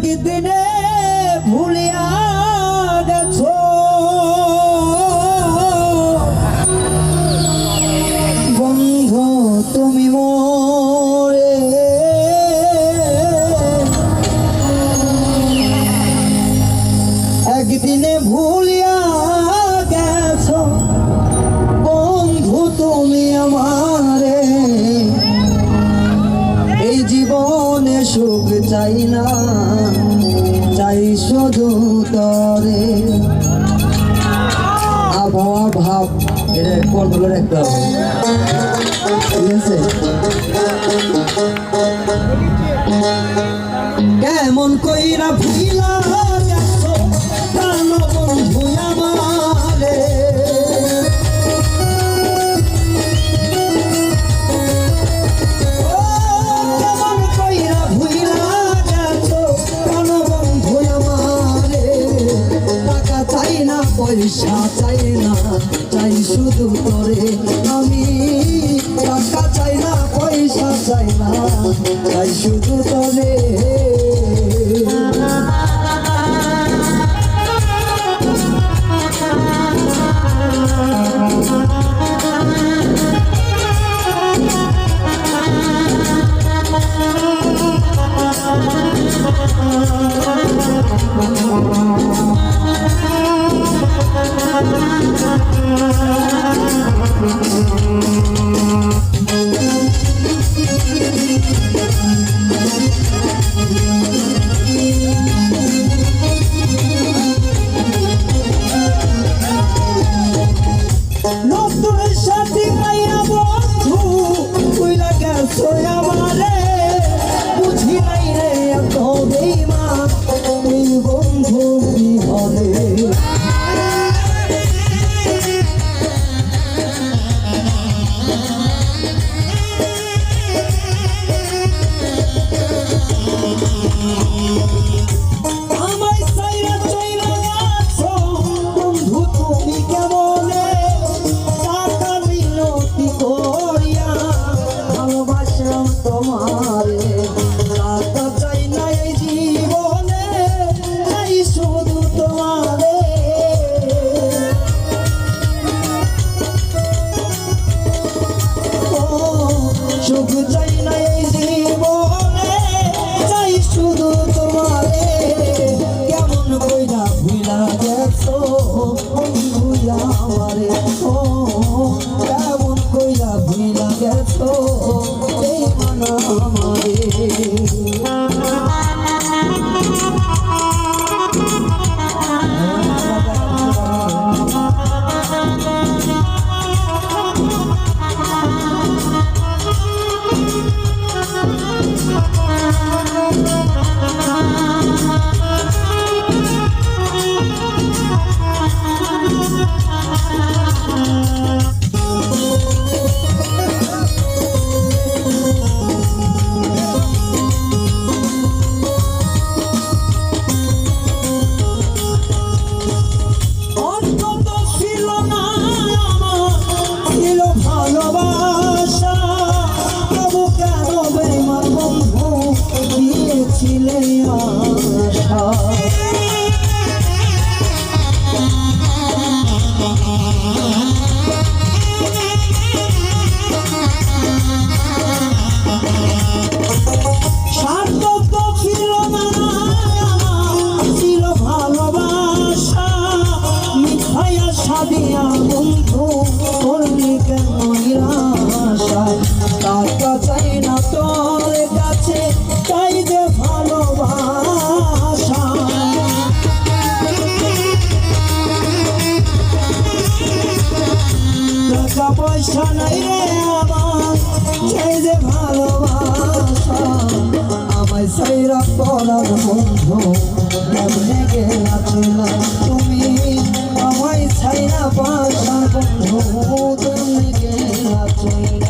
একদিনে ভুলিয়া গেছো। বন্ধু, তুমি মোরে। একদিনে ভুলিয়া গেছো। বন্ধু, তুমি আমারে। এই জীবনে সুখ চাই না। শুধু তরে আবহাওয়া ভাব এটা কন্ট্রোলে রাখতে কেমন কইরা ভুইলা পয়সা চাই না, চাই শুধু করে আমি। টাকা চাই না, পয়সা চাই না, চাই শুধু তোরে ভুলা আমারে ও কেমন কইরা ভুলা গেছো? চাই যে ভালোবাসা আমায় তুমি? আমায় ছাইরা পাশা বন্ধু তুমি গেলা চলা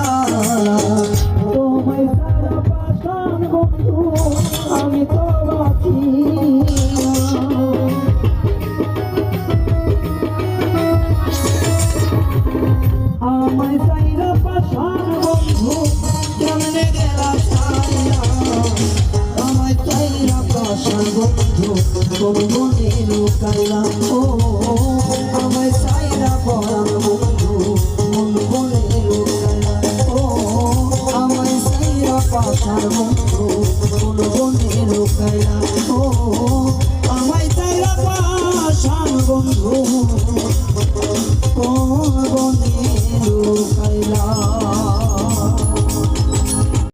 আমায় চাইরা পাশান বন্ধু, কেমনে গেলা ছাইরা আমায় চাইরা পাশান বন্ধু তোর মনে লুকাইলা ও আমায় চাইরা পরান বন্ধু মন মনে লুকাইলা ও আমায় চাইরা পাশান বন্ধু মন মনে লুকাইলা ও আমায় চাইরা পাশান বন্ধু